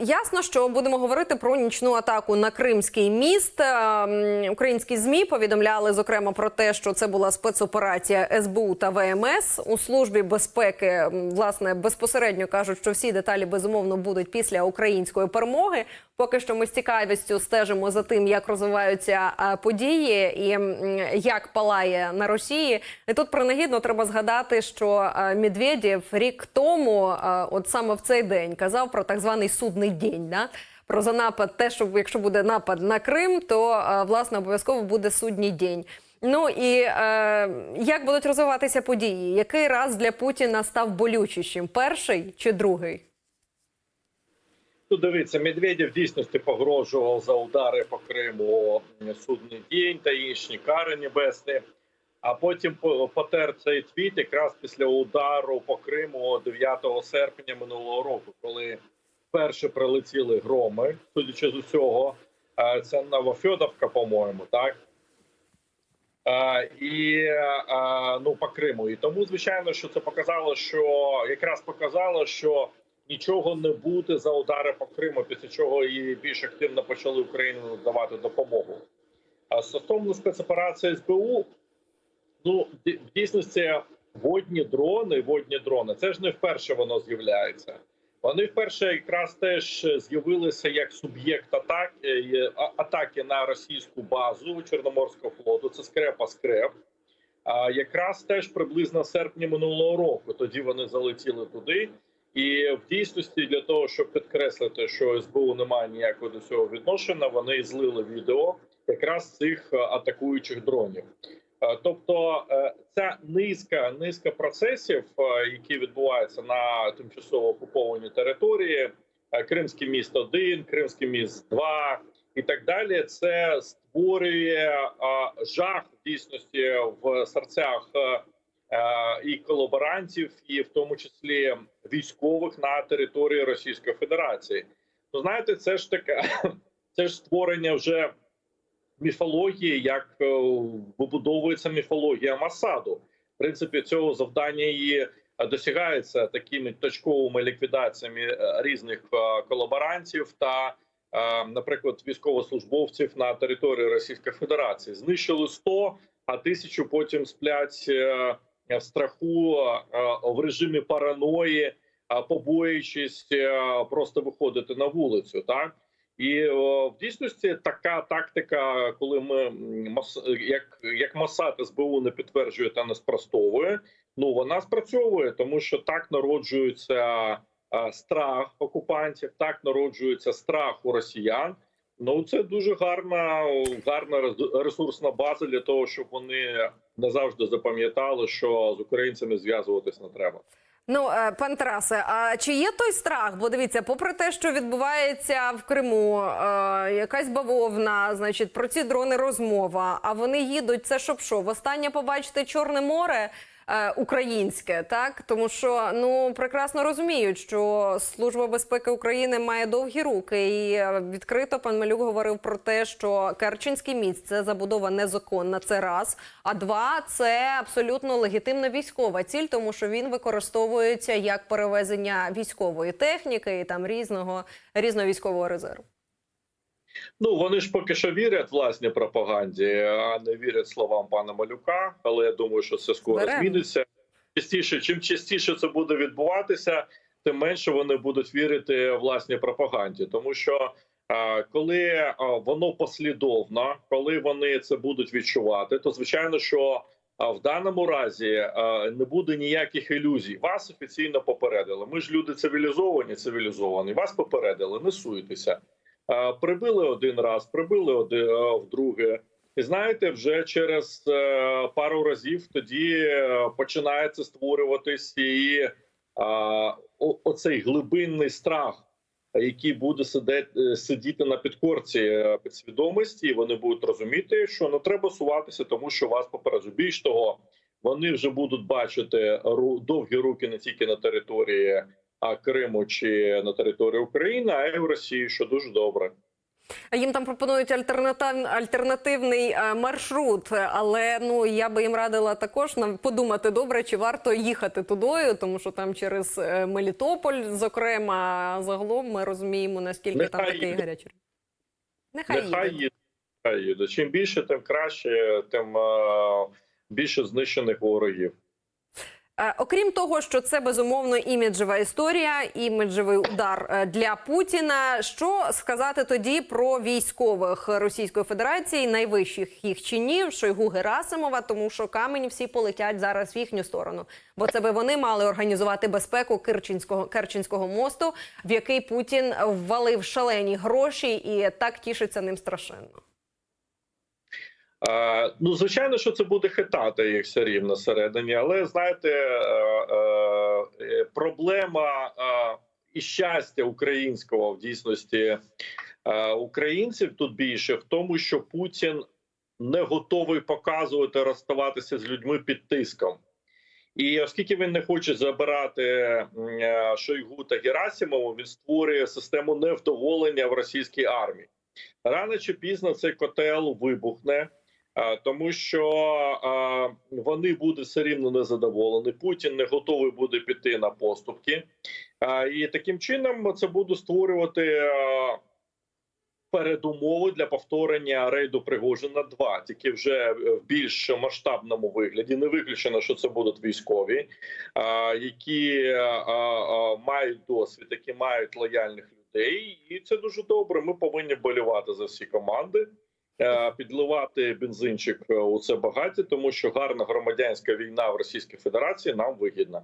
Ясно, що будемо говорити про нічну атаку на Кримський міст. Е, Українські змі повідомляли зокрема про те, що це була спецоперація СБУ та ВМС у службі безпеки. Власне безпосередньо кажуть, що всі деталі безумовно будуть після української перемоги. Поки що ми з цікавістю стежимо за тим, як розвиваються події і як палає на Росії. І тут принагідно треба згадати, що Медведєв рік тому, от саме в цей день, казав про так званий судний день. Да? Про за напад, те, що якщо буде напад на Крим, то власне обов'язково буде судній день. Ну і е, як будуть розвиватися події? Який раз для Путіна став болючішим? Перший чи другий? Ну, дивіться, Медведєв дійсності погрожував за удари по Криму судний день та інші кари небесні. А потім потер цей твіт якраз після удару по Криму 9 серпня минулого року, коли вперше прилетіли громи, судячи з усього, це Новофьодовка, по-моєму, так. І ну по Криму. І тому, звичайно, що це показало, що якраз показало, що нічого не буде за удари по Криму, після чого і більш активно почали Україні надавати допомогу. А стосовно спецоперації СБУ, ну в дійсності водні дрони, водні дрони, це ж не вперше воно з'являється. Вони вперше якраз теж з'явилися як суб'єкт атаки атаки на російську базу Чорноморського флоту. Це скрепа скреп. А якраз теж приблизно в серпні минулого року. Тоді вони залетіли туди. І в дійсності для того, щоб підкреслити, що СБУ не має ніякого до цього відношення, вони злили відео якраз цих е, атакуючих дронів. Е, Тобто е, ця низка низка процесів, які відбуваються на тимчасово окупованій території, Кримський міст 1 Кримський міст 2 і так далі, це створює жах в дійсності в серцях і колаборантів, і в тому числі військових на території Російської Федерації. Ну знаєте, це ж таке, це ж створення вже міфології, як е, вибудовується міфологія Масаду. В принципі, цього завдання е, досягається такими точковими ліквідаціями е, різних е, колаборантів та, е, наприклад, військовослужбовців на території Російської Федерації. Знищили 100, а тисячу потім сплять е, в страху е, в режимі параної, е, побоюючись е, просто виходити на вулицю. Так і в дійсності така тактика, коли ми як, як Масад СБУ не підтверджує та не спростовує, ну вона спрацьовує, тому що так народжується страх окупантів, так народжується страх у росіян. Ну це дуже гарна, гарна ресурсна база для того, щоб вони назавжди запам'ятали, що з українцями зв'язуватись не треба. Ну, е, пан Тарасе, а чи є той страх? Бо дивіться, попри те, що відбувається в Криму, е, якась бавовна, значить, про ці дрони розмова. А вони їдуть. Це щоб що? Востаннє побачити Чорне море. Е, Українське, так тому що ну прекрасно розуміють, що служба безпеки України має довгі руки, і е, відкрито пан Малюк говорив про те, що Керченський міст це забудова незаконна. Це раз. А два це абсолютно легітимна військова ціль, тому що він використовується як перевезення військової техніки і там різного різного військового резерву. Ну вони ж поки що вірять власній пропаганді, а не вірять словам пана Малюка. Але я думаю, що це скоро Беремо. зміниться. Частіше, чим частіше це буде відбуватися, тим менше вони будуть вірити власній пропаганді, тому що. Коли воно послідовно, коли вони це будуть відчувати, то звичайно, що в даному разі не буде ніяких ілюзій. Вас офіційно попередили. Ми ж люди цивілізовані, цивілізовані. Вас попередили, не суйтеся. Е, Прибили один раз, прибили один е, вдруге. І знаєте, вже через е, пару разів тоді починається створюватись і оцей глибинний страх, який буде сидети, сидіти на підкорці підсвідомості. І вони будуть розуміти, що не треба суватися, тому що вас попереджу. Більш того, вони вже будуть бачити довгі руки не тільки на території Криму чи на території України, а й в Росії, що дуже добре. Їм там пропонують альтернатив, альтернативний е, маршрут, але ну я би їм радила також нам подумати добре, чи варто їхати тудою, тому що там через е, Мелітополь, зокрема, загалом ми розуміємо наскільки там такий гарячий. Нехай, Нехай їде. їде. Нехай їде. Чим більше, тим краще, тим е, більше знищених ворогів. Е, Окрім того, що це безумовно іміджева історія, іміджевий удар е, для Путіна. Що сказати тоді про військових Російської Федерації, найвищих їх чинів Шойгу Герасимова, тому що камені всі полетять зараз в їхню сторону, бо це би вони мали організувати безпеку Керченського Керченського мосту, в який Путін ввалив шалені гроші і так тішиться ним страшенно. Е, ну, звичайно, що це буде хитати їх все рівно всередині, але знаєте, е, е, проблема і щастя українського в дійсності українців тут більше в тому, що Путін не готовий показувати розставатися з людьми під тиском. І оскільки він не хоче забирати Шойгу та Герасимову, він створює систему невдоволення в російській армії. Рано чи пізно цей котел вибухне. А, Тому що вони будуть все рівно незадоволені. Путін не готовий буде піти на поступки, і таким чином це буде створювати передумови для повторення рейду Пригожина 2 тільки вже в більш масштабному вигляді. Не виключено, що це будуть військові, які мають досвід, які мають лояльних людей, і це дуже добре. Ми повинні болювати за всі команди е, підливати бензинчик е, у це багаті, тому що гарна громадянська війна в Російській Федерації нам вигідна.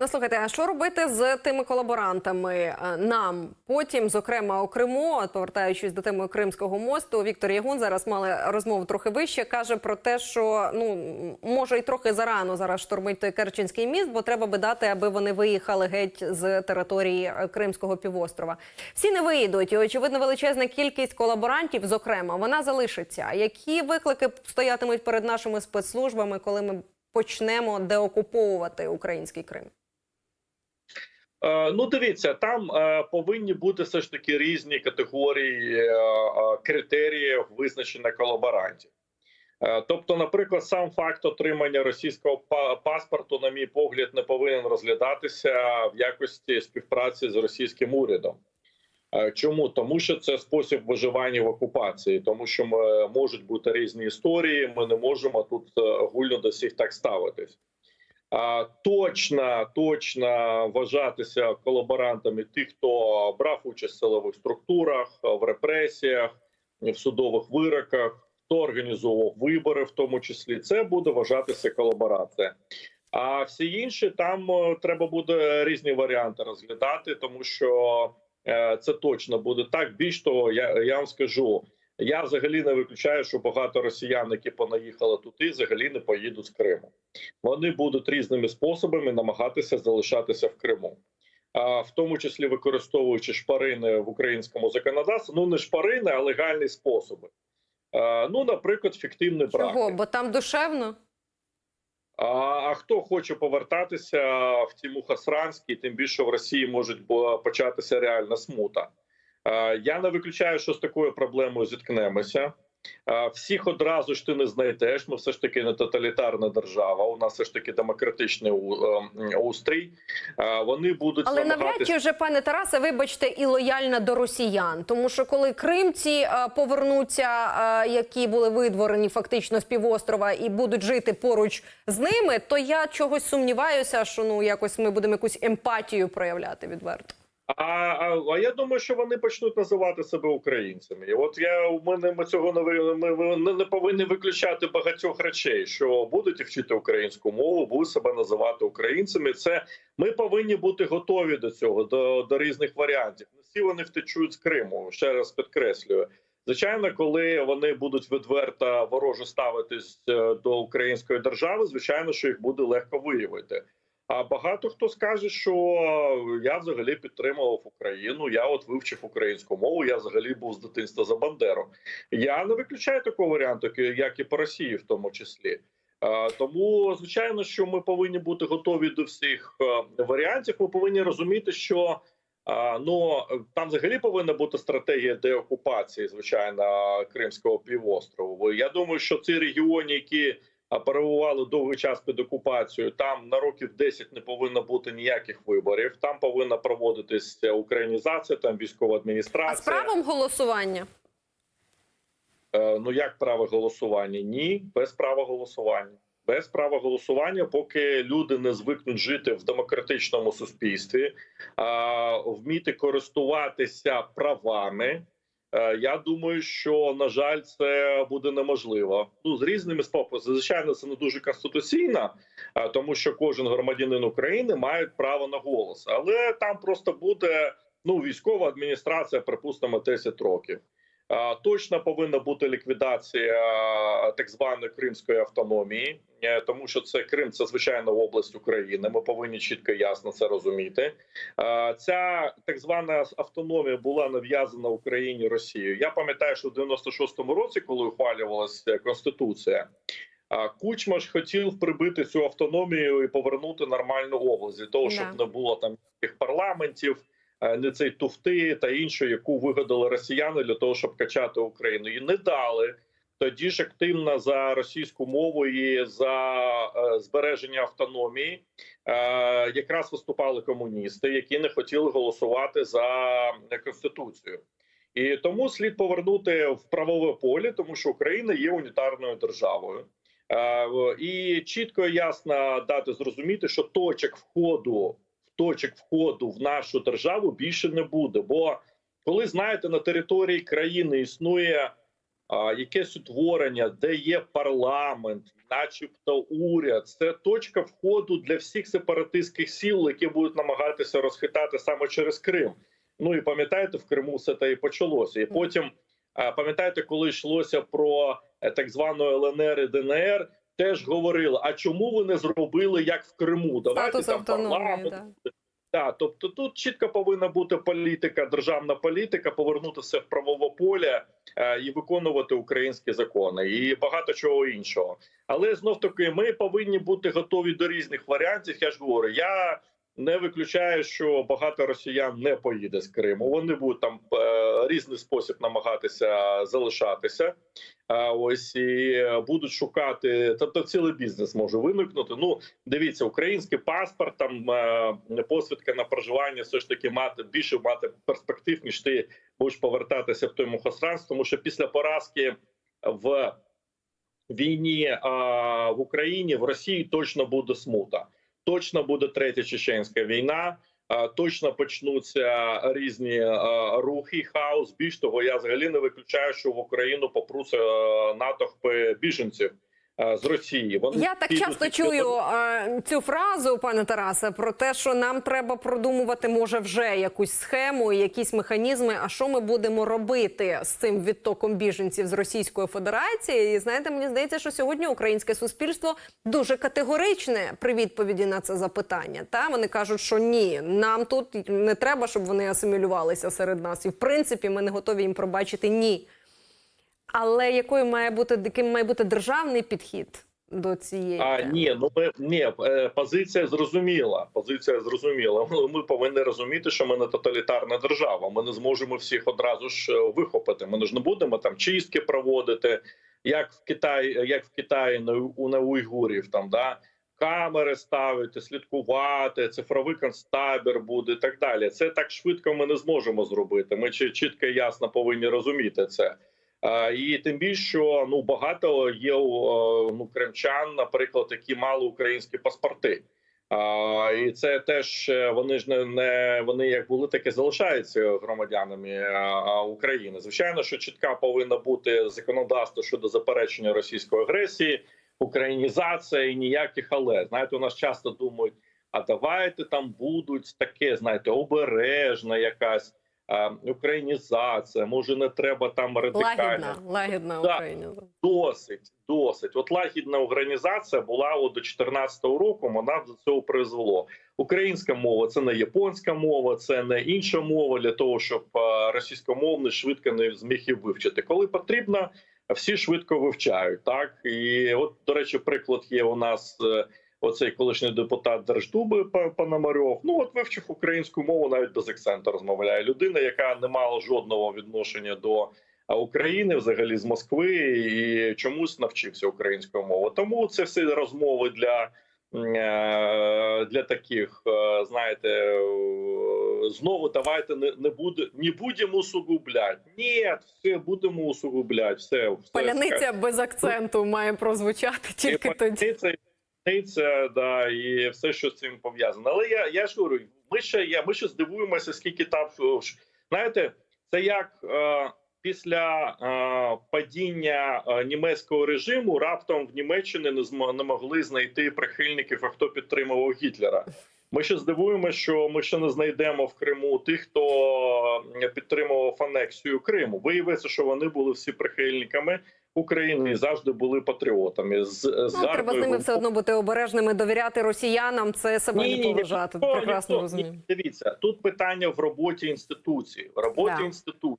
Ну, слухайте, а що робити з тими колаборантами е, нам потім, зокрема у Криму, повертаючись до теми Кримського мосту, Віктор Ягун зараз мали розмову трохи вище. каже про те, що ну може і трохи зарано зараз штурмить той Керченський міст, бо треба би дати, аби вони виїхали геть з території е, Кримського півострова. Всі не виїдуть, і очевидно, величезна кількість колаборантів, зокрема, вона залишиться. Які виклики стоятимуть перед нашими спецслужбами, коли ми почнемо деокуповувати український Крим? Е, Ну, дивіться, там е, повинні бути все ж таки різні категорії е, критеріїв визначення колаборантів. Тобто, наприклад, сам факт отримання російського паспорту, на мій погляд, не повинен розглядатися в якості співпраці з російським урядом. Чому тому, що це спосіб виживання в окупації, тому що м- можуть бути різні історії. Ми не можемо тут гульно до всіх так ставитись. Точно, точно вважатися колаборантами тих, хто брав участь в силових структурах, в репресіях, в судових вироках, хто організовував вибори, в тому числі, це буде вважатися колаборація. А всі інші там е, треба буде різні варіанти розглядати, тому що е, це точно буде так. Більш того, я, я вам скажу. Я взагалі не виключаю, що багато росіян, які понаїхали туди, взагалі не поїдуть з Криму. Вони будуть різними способами намагатися залишатися в Криму, а в тому числі використовуючи шпарини в українському законодавстві. Ну не шпарини, а легальні способи. А, ну, наприклад, фіктивні браки. Чого? Бо там душевно? А, а хто хоче повертатися в Тімуха Сранський, тим більше в Росії може початися реальна смута. Я не виключаю, що з такою проблемою зіткнемося. Всіх одразу ж ти не знайдеш. Ми все ж таки не тоталітарна держава. У нас все ж таки демократичний ем, устрій. Вони будуть Але навряд чи вже, пане Тарасе, вибачте, і лояльна до росіян. Тому що коли кримці е, повернуться, е, які були видворені фактично з півострова, і будуть жити поруч з ними, то я чогось сумніваюся, що ну якось ми будемо якусь емпатію проявляти відверто. А, а, а я думаю, що вони почнуть називати себе українцями. І от я у мене ми цього не ми, ми не, не повинні виключати багатьох речей, що будуть вчити українську мову, будуть себе називати українцями. Це ми повинні бути готові до цього, до, до різних варіантів. Не всі вони втечуть з Криму. Ще раз підкреслюю. Звичайно, коли вони будуть відверто вороже ставитись е, до української держави, звичайно, що їх буде легко виявити. А багато хто скаже, що я взагалі підтримував Україну. Я от вивчив українську мову. Я взагалі був з дитинства за Бандеру. Я не виключаю такого варіанту, як і по Росії, в тому числі. Тому, звичайно, що ми повинні бути готові до всіх е, варіантів. Ми повинні розуміти, що ну там взагалі повинна бути стратегія деокупації, звичайно, Кримського півострову. Я думаю, що ці регіони, які перебували довгий час під окупацією, там на років 10 не повинно бути ніяких виборів. Там повинна проводитись українізація, там військова А адміністрація. з правом голосування? Е, Ну як право голосування? Ні, без права голосування. Без права голосування, поки люди не звикнуть жити в демократичному суспільстві, а, вміти користуватися правами. Е, Я думаю, що на жаль, це буде неможливо. Ну з різними способами. Звичайно, це не дуже конституційно, а, тому що кожен громадянин України має право на голос, але там просто буде ну військова адміністрація, припустимо, 10 років. Точно повинна бути ліквідація так званої кримської автономії, е, тому що це Крим, це звичайно область України. Ми повинні чітко і ясно це розуміти. Ця так звана автономія була нав'язана Україні Росією. Я пам'ятаю, що в 96-му році, коли ухвалювалася конституція. Кучма ж хотів прибити цю автономію і повернути нормальну область для того, щоб не було там ніяких парламентів, е, не цей туфти та інше, яку вигадали росіяни для того, щоб качати Україну, і не дали. Тоді ж активно за російську мову і за е, збереження автономії е, якраз виступали комуністи, які не хотіли голосувати за конституцію. І тому слід повернути в правове поле, тому що Україна є унітарною державою. І чітко і ясно дати зрозуміти, що точок входу точок входу в нашу державу більше не буде. Бо коли знаєте, на території країни існує а, якесь утворення, де є парламент, начебто уряд, це точка входу для всіх сепаратистських сил, які будуть намагатися розхитати саме через Крим. Ну і пам'ятаєте, в Криму все те і почалося. І потім пам'ятаєте, коли йшлося про е, так звану ЛНР і ДНР. Теж говорили, а чому ви не зробили як в Криму? Давайте Статус там парламент, да. тобто тут чітко повинна бути політика, державна політика, повернутися в правове поле е, і виконувати українські закони і багато чого іншого. Але знов таки ми повинні бути готові до різних варіантів. Я ж говорю, я не виключаю, що багато росіян не поїде з Криму. Вони будуть там е, різний спосіб намагатися залишатися. А ось і будуть шукати, тобто цілий бізнес може виникнути. Ну дивіться, український паспорт, там е, посвідка на проживання, все ж таки мати більше мати перспектив, ніж ти будеш повертатися в той мухосранство, тому що після поразки в війні в Україні в Росії точно буде смута, точно буде третя чеченська війна. Точно почнуться різні рухи, хаос. Більш того, я взагалі не виключаю, що в Україну попруться натовпи біженців з Росії. Вони Я так часто чую е, цю фразу, пане Тарасе, про те, що нам треба продумувати може вже якусь схему, якісь механізми. А що ми будемо робити з цим відтоком біженців з Російської Федерації? І знаєте, мені здається, що сьогодні українське суспільство дуже категоричне при відповіді на це запитання. Та вони кажуть, що ні, нам тут не треба, щоб вони асимілювалися серед нас, і в принципі ми не готові їм пробачити ні. Але якою має бути яким має бути державний підхід до цієї А ні, ну ми ні, е, позиція зрозуміла. Позиція зрозуміла. Ми повинні розуміти, що ми не тоталітарна держава. Ми не зможемо всіх одразу ж е, вихопити. Ми ж не будемо там чистки проводити, як в Китаї, як в Китаї на, у- на уйгурів, там да камери ставити, слідкувати, цифровий концтабір буде і так далі. Це так швидко ми не зможемо зробити. Ми чітко і ясно повинні розуміти це. А, І тим більше, що ну багато є е, ну кримчан, наприклад, які мали українські паспорти. А, і це теж е, вони ж не, не вони як були, так і залишаються громадянами е, України. Звичайно, що чітка повинна бути законодавство щодо заперечення російської агресії, українізація і ніяких але знаєте, у нас часто думають: а давайте там будуть таке, знаєте, обережна якась. Українізація, може не треба там радикально. Лагідна, лагідна Да. Україна. Досить, досить. От лагідна організація була от до 14-го року. Вона до цього призвело. Українська мова це не японська мова, це не інша мова для того, щоб е, російськомовний швидко не зміг її вивчити. Коли потрібно, всі швидко вивчають. Так і от до речі, приклад є у нас. Оцей колишній депутат Держдуби Пономарьов. Ну от вивчив українську мову, навіть без акценту розмовляє людина, яка не мала жодного відношення до України, взагалі з Москви, і чомусь навчився української мови. Тому це всі розмови для. е, Для таких, е, знаєте, е, знову давайте не, не буде не будемо усугублять. Ні, все будемо усугублять. Все, все Паляниця без акценту має прозвучати тільки тоді. Паляниця, да, і все, що з цим пов'язано. Але я, я ж говорю, ми ще я, ми ще здивуємося, скільки там знаєте, це як е, після е, падіння е, німецького режиму раптом в Німеччині не змо, не могли знайти прихильників, а хто підтримував Гітлера. Ми ще здивуємося, що ми ще не знайдемо в Криму тих, хто е, підтримував анексію Криму. Виявиться, що вони були всі прихильниками України і завжди були патріотами. З, ну, Ну, треба з ними все одно бути обережними, довіряти росіянам. Це себе Ні, не ні, поважати. Прекрасно ні, розумію. ні, Дивіться, тут питання в роботі інституції, в роботі Да. інституції.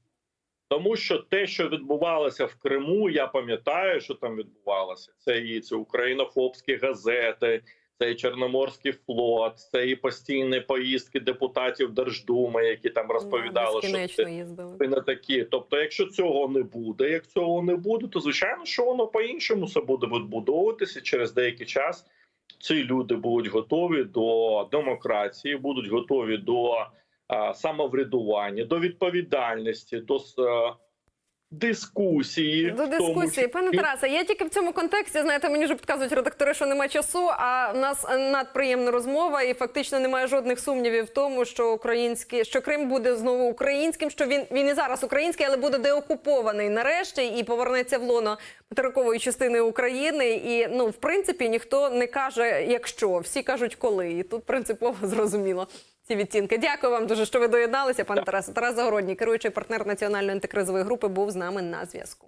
Тому що те, що відбувалося в Криму, я пам'ятаю, що там відбувалося. Це і ці українофобські газети, це і Чорноморський флот, це і постійні поїздки депутатів Держдуми, які там розповідали, що Безкінечно це не такі. Тобто, якщо цього не буде, як цього не буде, то звичайно, що воно по-іншому все буде відбудовуватися через деякий час. Ці люди будуть готові до демократії, будуть готові до а, самоврядування, до відповідальності, до е, дискусії. До тому дискусії, числі. пане Тарасе, я тільки в цьому контексті, знаєте, мені вже підказують редактори, що немає часу. А в нас надприємна розмова, і фактично немає жодних сумнівів в тому, що український, що Крим буде знову українським, що він він і зараз український, але буде деокупований нарешті і повернеться в лоно материкової частини України. І ну, в принципі, ніхто не каже, якщо всі кажуть, коли. І тут принципово зрозуміло. Ці відцінки. Дякую вам дуже, що ви доєдналися, пане Тарасе. Тарас Загородній, керуючий партнер національної антикризової групи, був з нами на зв'язку.